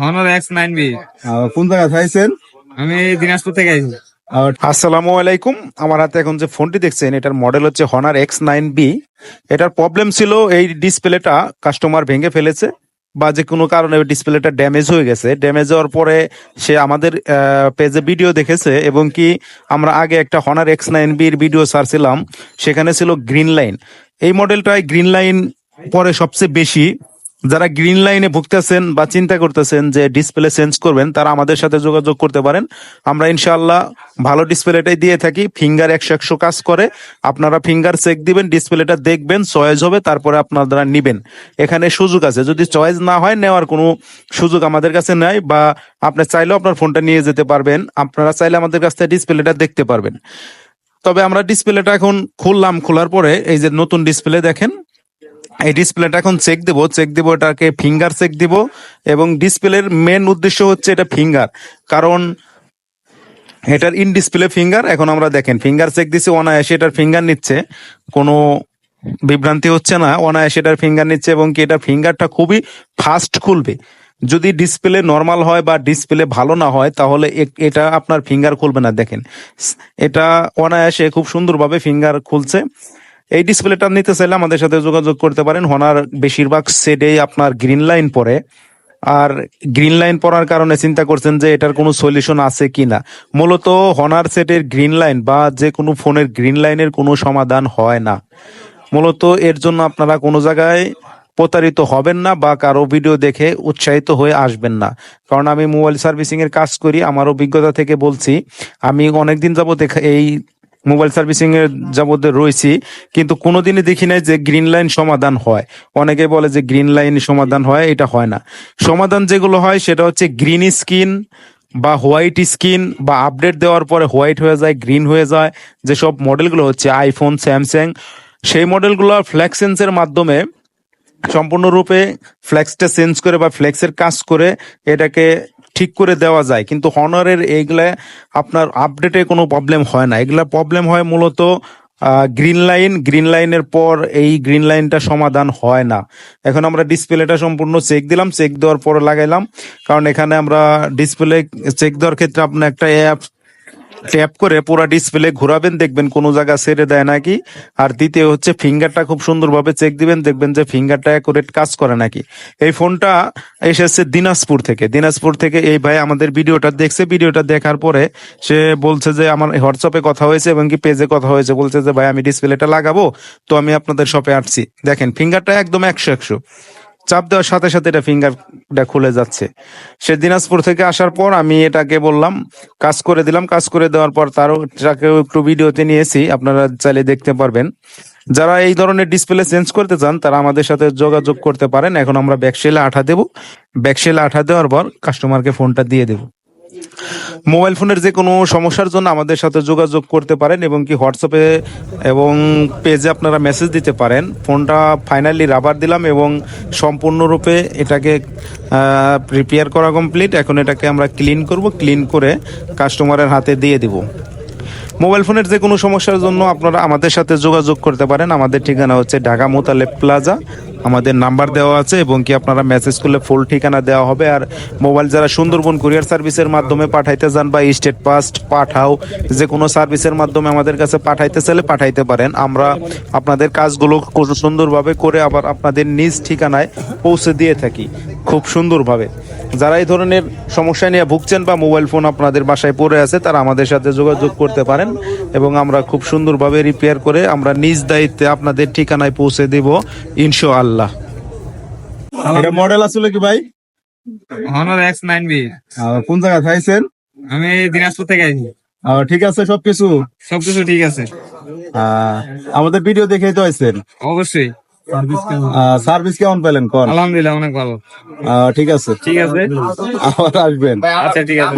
Honours X nine B কোন জায়গায় চাইছেন আমি দিনাজপুর থেকে আইছি। আসসালামু আলাইকুম। আমার হাতে এখন যে ফোনটি দেখছেন এটার মডেল হচ্ছে হনার এক্স নাইন বি এটার প্রবলেম ছিল এই ডিসপ্লেটা কাস্টমার ভেঙে ফেলেছে বা যে কোনো কারণে ডিসপ্লেটা ড্যামেজ হয়ে গেছে। ড্যামেজ হওয়ার পরে সে আমাদের পেজে ভিডিও দেখেছে এবং কি আমরা আগে একটা হনার এক্স নাইন বির ভিডিও ছাড়ছিলাম সেখানে ছিল গ্রিন লাইন এই মডেলটায় গ্রিন লাইন পরে সবচেয়ে বেশি যারা গ্রিন লাইনে ভুগতেছেন বা চিন্তা করতেছেন যে ডিসপ্লে চেঞ্জ করবেন, তারা আমাদের সাথে যোগাযোগ করতে পারেন। আমরা ইনশাআল্লাহ ভালো ডিসপ্লেটাই দিয়ে থাকি, ফিঙ্গার একশো একশো কাজ করে। আপনারা ফিঙ্গার চেক দিবেন, ডিসপ্লেটা দেখবেন, চয়েস হবে, তারপরে আপনারা নিবেন। এখানে সুযোগ আছে, যদি চয়েস না হয়, নেওয়ার কোনো সুযোগ আমাদের কাছে নাই বা আপনি চাইলেও আপনার ফোনটা নিয়ে যেতে পারবেন। আপনারা চাইলে আমাদের কাছ থেকে ডিসপ্লেটা দেখতে পারবেন। তবে আমরা ডিসপ্লেটা এখন খুললাম, খোলার পরে এই যে নতুন ডিসপ্লে দেখেন এই ডিসপ্লেটা এখন চেক দেবো চেক দেবো এটাকে ফিঙ্গার চেক দিব এবং ডিসপ্লের মেন উদ্দেশ্য হচ্ছে এটা ফিঙ্গার কারণ এটার ইন ডিসপ্লে ফিঙ্গার এখন আমরা দেখেন ফিঙ্গার চেক দিছি, অনায়াসে এটার ফিঙ্গার নিচ্ছে, কোনো বিভ্রান্তি হচ্ছে না, অনায়াসে এটার ফিঙ্গার নিচ্ছে এবং কি এটা ফিঙ্গারটা খুবই ফাস্ট খুলবে। যদি ডিসপ্লে নর্মাল হয় বা ডিসপ্লে ভালো না হয়, তাহলে এটা আপনার ফিঙ্গার খুলবে না, দেখেন। এটা অনায়াসে খুব সুন্দরভাবে ফিঙ্গার খুলছে। এই ডিসপ্লেটা নিতে চাইলে আমাদের সাথে যোগাযোগ করতে পারেন। হনার বেশিরভাগ সেটেই আপনার গ্রিন লাইন পরে। আর গ্রিন লাইন পড়ার কারণে চিন্তা করছেন যে এটার কোনো সলিউশন আছে কিনা। মূলত হনার সেটের গ্রিন লাইন বা যে কোনো ফোনের গ্রিন লাইনের কোনো সমাধান হয় না। মূলত এর জন্য আপনারা কোনো জায়গায় প্রতারিত হবেন না বা কারও ভিডিও দেখে উৎসাহিত হয়ে আসবেন না। কারণ আমি মোবাইল সার্ভিসিং এর কাজ করি, আমার অভিজ্ঞতা থেকে বলছি, আমি অনেকদিন যাবত এই মোবাইল সার্ভিসিং এর যাবত রয়েছি, কিন্তু কোনোদিনই দেখি নাই যে গ্রিন লাইন সমাধান হয়। অনেকে বলে যে গ্রিন লাইন সমাধান হয়, এটা হয় না। সমাধান যেগুলো হয়, সেটা হচ্ছে গ্রিন স্কিন বা হোয়াইট স্কিন বা আপডেট দেওয়ার পরে হোয়াইট হয়ে যায়, গ্রিন হয়ে যায়। যেসব মডেলগুলো হচ্ছে আইফোন, স্যামসাং, সেই মডেলগুলো ফ্ল্যাক্সেন্সের মাধ্যমে সম্পূর্ণরূপে ফ্লেক্সটা চেঞ্জ করে বা ফ্লেক্সের কাজ করে এটাকে ঠিক করে দেওয়া যায়। কিন্তু হনারের এইগুলা আপনার আপডেটে কোনো প্রবলেম হয় না। এগুলা প্রবলেম হয় মূলত গ্রিন লাইন গ্রিন লাইনের পর এই গ্রিন লাইনটা সমাধান হয় না। এখন আমরা ডিসপ্লেটা সম্পূর্ণ চেক দিলাম চেক দেওয়ার পরে লাগাইলাম। কারণ এখানে আমরা ডিসপ্লে চেক দেওয়ার ক্ষেত্রে আপনার একটা অ্যাপ ট্যাপ করে পুরো ডিসপ্লে ঘোরাবেন, দেখবেন কোনো জায়গা ছেড়ে দেয় নাকি। আর দ্বিতীয় হচ্ছে ফিঙ্গারটা খুব সুন্দরভাবে চেক দিবেন, দেখবেন যে ফিঙ্গারটা অ্যাকুরেট কাজ করে নাকি। এই ফোনটা এসেছে দিনাজপুর থেকে। দিনাজপুর থেকে এই ভাই আমাদের ভিডিওটা দেখছে। ভিডিওটা দেখার পরে সে বলছে যে, আমার হোয়াটসঅ্যাপে কথা হয়েছে এবং কি পেজে কথা হয়েছে। বলছে যে, ভাই, আমি ডিসপ্লেটা লাগাবো, তো আমি আপনাদের শপে আসছি। দেখেন ফিঙ্গারটা একদম একশো একশো। চাপ দেওয়ার সাথে সাথে এটা ফিঙ্গারটা খুলে যাচ্ছে। সে দিনাজপুর থেকে আসার পর আমি এটাকে বললাম, কাজ করে দিলাম। কাজ করে দেওয়ার পর তারও তাকেও একটু ভিডিওতে নিয়েছি, আপনারা চাইলে দেখতে পারবেন। যারা এই ধরনের ডিসপ্লে চেঞ্জ করতে চান, তারা আমাদের সাথে যোগাযোগ করতে পারেন। এখন আমরা ব্যাকসেলে আঠা দেবো। ব্যাকসেলে আঠা দেওয়ার পর কাস্টমারকে ফোনটা দিয়ে দেবো। মোবাইল ফোনের যে কোনো সমস্যার জন্য আমাদের সাথে যোগাযোগ করতে পারেন এবং কি হোয়াটসঅ্যাপে এবং পেজে আপনারা মেসেজ দিতে পারেন। ফোনটা ফাইনালি রাবার দিলাম এবং সম্পূর্ণরূপে এটাকে রিপেয়ার করা কমপ্লিট এখন এটাকে আমরা ক্লিন করব। ক্লিন করে কাস্টমারের হাতে দিয়ে দিব। মোবাইল ফোনের যে কোনো সমস্যার জন্য আপনারা আমাদের সাথে যোগাযোগ করতে পারেন। আমাদের ঠিকানা হচ্ছে ঢাকা মোতালেব প্লাজা আমাদের নাম্বার দেওয়া আছে এবং কি আপনারা মেসেজ করলে ফুল ঠিকানা দেওয়া হবে। আর মোবাইল যারা সুন্দরবন কুরিয়ার সার্ভিসের মাধ্যমে পাঠাইতে যান বা স্টেট পাস্ট পাঠাও, যে কোনো সার্ভিসের মাধ্যমে আমাদের কাছে পাঠাইতে চাইলে পাঠাইতে পারেন। আমরা আপনাদের কাজগুলো সুন্দরভাবে করে আবার আপনাদের নিজ ঠিকানায় পৌঁছে দিয়ে থাকি। খুব সুন্দরভাবে। যারা এই ধরনের সমস্যা নিয়ে ভুগছেন বা মোবাইল ফোন আপনাদের বাসায় পড়ে আছে তারা আমাদের সাথে যোগাযোগ করতে পারেন এবং আমরা খুব সুন্দরভাবে রিপেয়ার করে আমরা নিজ দায়িত্বে আপনাদের ঠিকানায় পৌঁছে দেব ইনশো আল্লাহ এটা মডেল আসলে কি ভাই? Honor X nine B ah, কোন জায়গায় চাইছেন? আমি দিনাজপুর থেকে আইছি। ঠিক আছে সবকিছু? সবকিছু ঠিক আছে। আহ, আমাদের ভিডিও দেখেই তো আইছেন। অবশ্যই। সার্ভিস কেমন পেলেন? কোন? আলহামদুলিল্লাহ অনেক ভালো। আহ, ঠিক আছে। ঠিক আছে। আবার আসবেন। আচ্ছা ঠিক আছে।